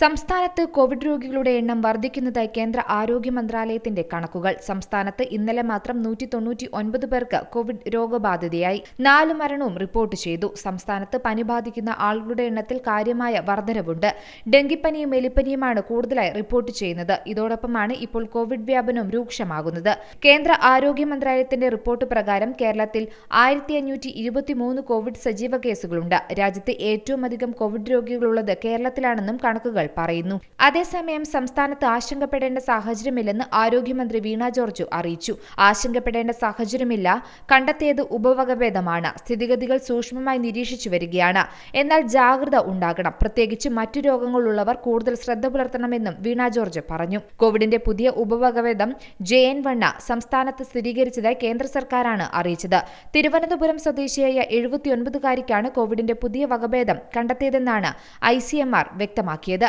സംസ്ഥാനത്ത് കോവിഡ് രോഗികളുടെ എണ്ണം വർദ്ധിക്കുന്നതായി കേന്ദ്ര ആരോഗ്യ മന്ത്രാലയത്തിന്റെ കണക്കുകൾ. സംസ്ഥാനത്ത് ഇന്നലെ മാത്രം നൂറ്റി തൊണ്ണൂറ്റി ഒൻപത് പേർക്ക് കോവിഡ് രോഗബാധിതയായി. നാല് മരണവും റിപ്പോർട്ട് ചെയ്തു. സംസ്ഥാനത്ത് പനി ബാധിക്കുന്ന ആളുകളുടെ എണ്ണത്തിൽ കാര്യമായ വർധനവുണ്ട്. ഡെങ്കിപ്പനിയും എലിപ്പനിയുമാണ് കൂടുതലായി റിപ്പോർട്ട് ചെയ്യുന്നത്. ഇതോടൊപ്പമാണ് ഇപ്പോൾ കോവിഡ് വ്യാപനവും രൂക്ഷമാകുന്നത്. കേന്ദ്ര ആരോഗ്യ മന്ത്രാലയത്തിന്റെ റിപ്പോർട്ട് പ്രകാരം കേരളത്തിൽ ആയിരത്തി അഞ്ഞൂറ്റി ഇരുപത്തിമൂന്ന് കോവിഡ് സജീവ കേസുകളുണ്ട്. രാജ്യത്ത് ഏറ്റവും അധികം കോവിഡ് രോഗികളുള്ളത് കേരളത്തിലാണെന്നും കണക്കുകൾ പറയുന്നു. അതേസമയം സംസ്ഥാനത്ത് ആശങ്കപ്പെടേണ്ട സാഹചര്യമില്ലെന്ന് ആരോഗ്യമന്ത്രി വീണ ജോർജ് അറിയിച്ചു. ആശങ്കപ്പെടേണ്ട സാഹചര്യമില്ല കണ്ടെത്തിയത് ഉപവകഭേദമാണ്. സ്ഥിതിഗതികൾ സൂക്ഷ്മമായി നിരീക്ഷിച്ചു വരികയാണ്. എന്നാൽ ജാഗ്രത ഉണ്ടാകണം. പ്രത്യേകിച്ച് മറ്റു രോഗങ്ങളുള്ളവർ കൂടുതൽ ശ്രദ്ധ പുലർത്തണമെന്നും വീണ ജോർജ് പറഞ്ഞു. കോവിഡിന്റെ പുതിയ ഉപവകഭേദം ജെ എൻ വണ്ണ സംസ്ഥാനത്ത് സ്ഥിരീകരിച്ചതായി കേന്ദ്ര സർക്കാരാണ് അറിയിച്ചത്. തിരുവനന്തപുരം സ്വദേശിയായ എഴുപത്തിയൊൻപതുകാരിക്കാണ് കോവിഡിന്റെ പുതിയ വകഭേദം കണ്ടെത്തിയതെന്നാണ് ഐ സി എം ആർ വ്യക്തമാക്കിയത്.